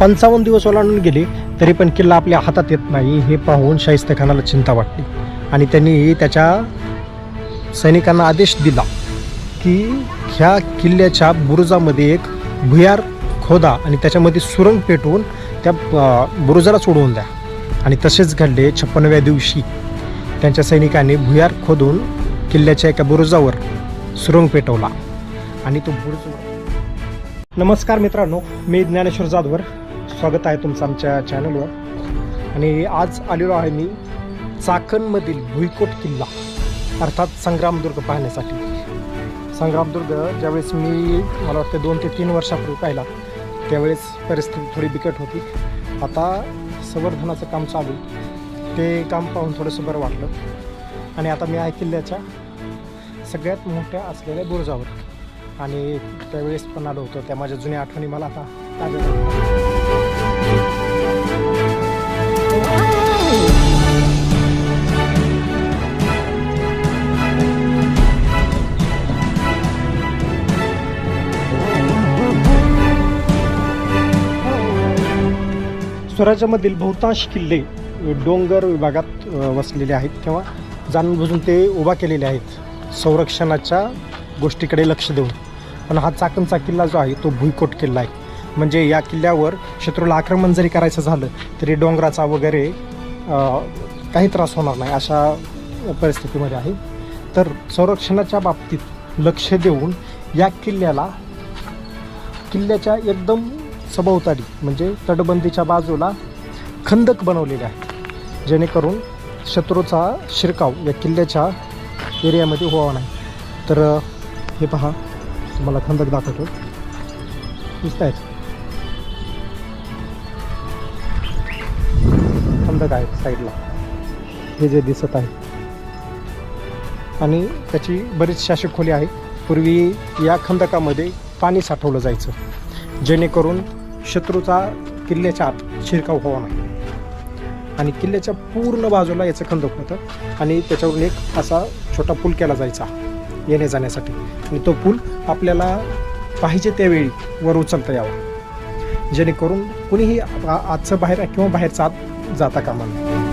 पंचावन्न दिवस ओलांडून गेले तरी पण किल्ला आपल्या हातात येत नाही हे पाहून शाहिस्तखानाला चिंता वाटली. आणि त्यांनी त्याच्या सैनिकांना आदेश दिला की ह्या किल्ल्याच्या बुरुजामध्ये एक भुयार खोदा आणि त्याच्यामध्ये सुरंग पेटवून त्या बुरुजाला सोडवून द्या. आणि तसेच घडले छप्पनव्या दिवशी. त्यांच्या सैनिकांनी भुयार खोदून किल्ल्याच्या एका बुरुजावर सुरंग पेटवला. आणि तो बुरुज नमस्कार मित्रांनो मी ज्ञानेश्वर जाधवर. स्वागत आहे तुमचं आमच्या चॅनलवर आणि आज आलेलो आहे मी चाकणमधील भुईकोट किल्ला अर्थात संग्रामदुर्ग पाहण्यासाठी. संग्रामदुर्ग ज्यावेळेस मी मला वाटतं दोन ते तीन वर्षापूर्वी पाहिला त्यावेळेस परिस्थिती थोडी बिकट होती. आता संवर्धनाचं काम चालू आहे. ते काम पाहून थोडंसं बरं वाटलं. आणि आता मी आहे किल्ल्याच्या सगळ्यात मोठ्या असलेल्या बुरुजावर. आणि त्यावेळेस पण आलो होतो त्या माझ्या जुन्या आठवणी मला आता ताज्या स्वराज्यामधील बहुतांश किल्ले डोंगर विभागात वसलेले आहेत किंवा जाणून बुजून ते उभा केलेले आहेत. संरक्षणाच्या गोष्टीकडे लक्ष देऊन. पण हा चाकणचा किल्ला जो आहे तो भुईकोट किल्ला आहे. म्हणजे या किल्ल्यावर शत्रूला आक्रमण जरी करायचं झालं तरी डोंगराचा वगैरे काही त्रास होणार नाही अशा परिस्थितीमध्ये आहे. तर संरक्षणाच्या बाबतीत लक्ष देऊन या किल्ल्याला किल्ल्याच्या एकदम सभोवताली म्हणजे तटबंदीच्या बाजूला खंदक बनवलेले आहे. जेणेकरून शत्रूचा शिरकाव या किल्ल्याच्या एरियामध्ये व्हावा नाही. तर हे पहा तुम्हाला खंदक दाखवतो. दिसत आहेत खंदक आहे साईडला? हे जे दिसत आहे. आणि त्याची बरीच शासक खोली आहे. पूर्वी या खंदकामध्ये पाणी साठवलं जायचं. जेणेकरून शत्रूचा किल्ल्याच्या आत शिरकाव व्हावा नाही आणि किल्ल्याच्या पूर्ण बाजूला याचं खंदक होतं. आणि त्याच्यावरून एक असा छोटा पूल केला जायचा येण्या जाण्यासाठी. आणि तो पूल आपल्याला पाहिजे त्यावेळी वर उचलता यावा. जेणेकरून कुणीही आजचं बाहेर किंवा बाहेरचा आत जाता कामा नये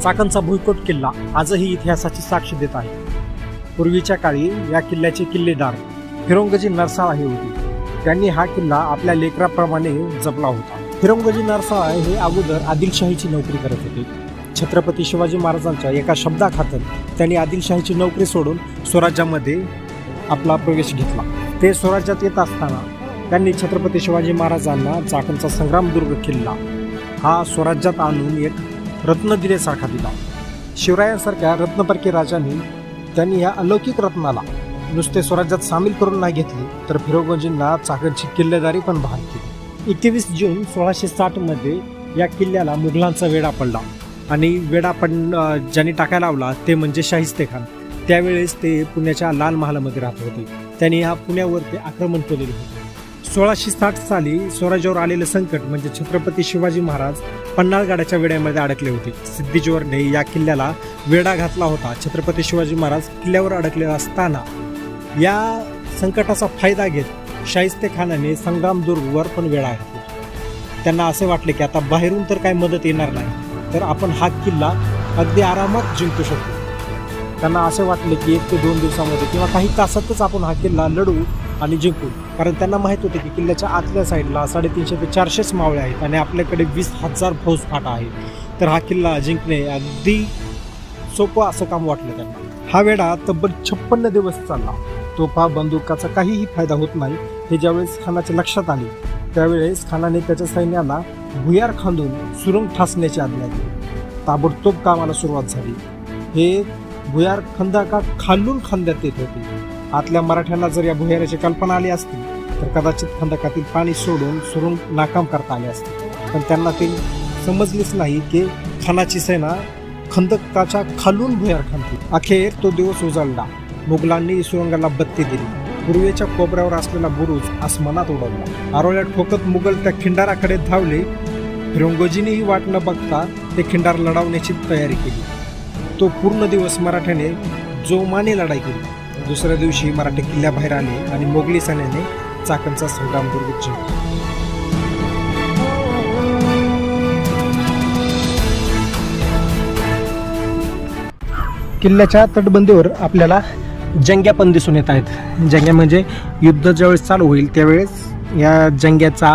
चाकणचा भुईकोट किल्ला आजही इतिहासाची साक्ष देत आहे. पूर्वीच्या काळी या किल्ल्याचे किल्लेदार फिरंगजी नरसाळ हे होते. त्यांनी हा किल्ला आपल्या लेकराप्रमाणे जपला होता. फिरोंगजी नरसाळ हे अगोदर आदिलशाहीची नोकरी करत होते. छत्रपती शिवाजी महाराजांच्या एका शब्दाखातर त्यांनी आदिलशाहीची नोकरी सोडून स्वराज्यामध्ये आपला प्रवेश घेतला. ते स्वराज्यात येत असताना त्यांनी छत्रपती शिवाजी महाराजांना चाकणचा संग्रामदुर्ग किल्ला हा स्वराज्यात आणून एक रत्नदिलेसारखा दिला. शिवरायांसारख्या रत्नपरकी राजांनी त्यांनी ह्या अलौकिक रत्नाला नुसते स्वराज्यात सामील करून नाही घेतले तर फिरोगोजींना चाकणची किल्लेदारी पण बहाल केली. एकवीस जून सोळाशे साठमध्ये या किल्ल्याला मुघलांचा वेढा पडला आणि वेढा पड ज्यांनी टाकायला लावला ते म्हणजे शाहिस्ते खान. त्यावेळेस ते पुण्याच्या लाल महालामध्ये राहत होते. त्यांनी ह्या पुण्यावर ते आक्रमण केलेले होते. सोळाशे साठ साली स्वराज्यावर आलेलं संकट म्हणजे छत्रपती शिवाजी महाराज पन्हाळगडाच्या वेड्यामध्ये अडकले होते. सिद्धिजोरने या किल्ल्याला वेढा घातला होता. छत्रपती शिवाजी महाराज किल्ल्यावर अडकले असताना या संकटाचा फायदा घेत शाहिस्ते खानाने संग्रामदुर्गवर पण वेढा घातला. त्यांना असे वाटले की आता बाहेरून तर काही मदत येणार नाही तर आपण हा किल्ला अगदी आरामात जिंकू शकतो त्यांना असे वाटले की एक ते दोन दिवसामध्ये किंवा काही तासातच आपण हा किल्ला लढू आणि जिंकू. कारण त्यांना माहीत होते की किल्ल्याच्या आतल्या साईडला साडेतीनशे ते चारशेच मावळे आहेत आणि आपल्याकडे वीस हजार फौज फाटा आहे तर हा किल्ला जिंकणे अगदी सोपं असं काम वाटलं त्यांना. हा वेढा तब्बल छप्पन्न दिवस चालला. तोफा बंदुकाचा काहीही फायदा होत नाही. हे ज्यावेळेस खानाच्या लक्षात आले त्यावेळेस खानाने त्याच्या सैन्याला भुयार खांदून सुरंग ठासण्याची आज्ञा दिली ताबडतोब कामाला सुरुवात झाली. हे भुयार खंदाका खालून खांद्यात येत होते. आतल्या मराठ्यांना जर या भुयाराची कल्पना आली असती तर कदाचित खंदकातील पाणी सोडून सुरुंग नाकाम करता आले असते. पण त्यांना ते समजलेच नाही की खानाची सेना खंदकाच्या खालून भुयार खांदली अखेर तो दिवस उजळला. मुघलांनी सुरंगाला बत्ती दिली. पूर्वेच्या कोपऱ्यावर असलेला बुरुज आसमानात उडवला. आरोळ्या ठोकत मुघल त्या खिंडाराकडे धावले. फिरंगोजीनेही वाट न बघता ते खिंडार लढवण्याची तयारी केली. तो पूर्ण दिवस मराठ्याने जोमाने लढाई केली. दुसऱ्या दिवशी मराठे किल्ल्याबाहेर आले आणि मोगली सैन्याने चाकणचा संग्रामदुर्ग जिंकला किल्ल्याच्या तटबंदीवर आपल्याला जंग्या पण दिसून येत आहेत. जंग्या म्हणजे युद्ध ज्यावेळेस चालू होईल त्यावेळेस या जंग्याचा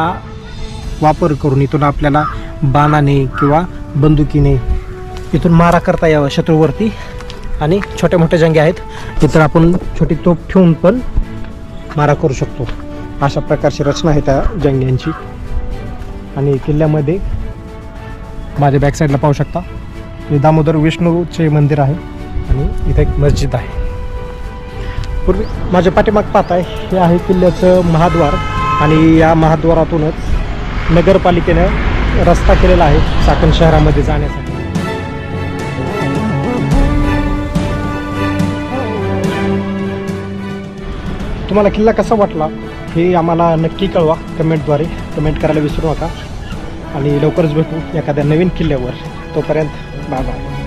वापर करून इथून आपल्याला बाणाने किंवा बंदुकीने इथून मारा करता यावा शत्रूवरती आणि छोट्या मोठ्या जंगे आहेत तिथं आपण छोटी तोप ठेवून पण मारा करू शकतो. अशा प्रकारची रचना आहे त्या जंग्यांची. आणि किल्ल्यामध्ये माझ्या बॅक साईडला पाहू शकता. हे दामोदर विष्णूचे मंदिर आहे आणि इथे एक मस्जिद आहे. पूर्वी माझ्या पाठीमाग पाहताय हे आहे किल्ल्याचं महाद्वार आणि या महाद्वारातूनच नगरपालिकेनं रस्ता केलेला आहे चाकण शहरामध्ये जाण्यासाठी. तुम्हाला किल्ला कसा वाटला हे आम्हाला नक्की कळवा. कमेंटद्वारे कमेंट करायला विसरू नका. आणि लवकरच भेटू एखाद्या नवीन किल्ल्यावर. तोपर्यंत बाय बाय.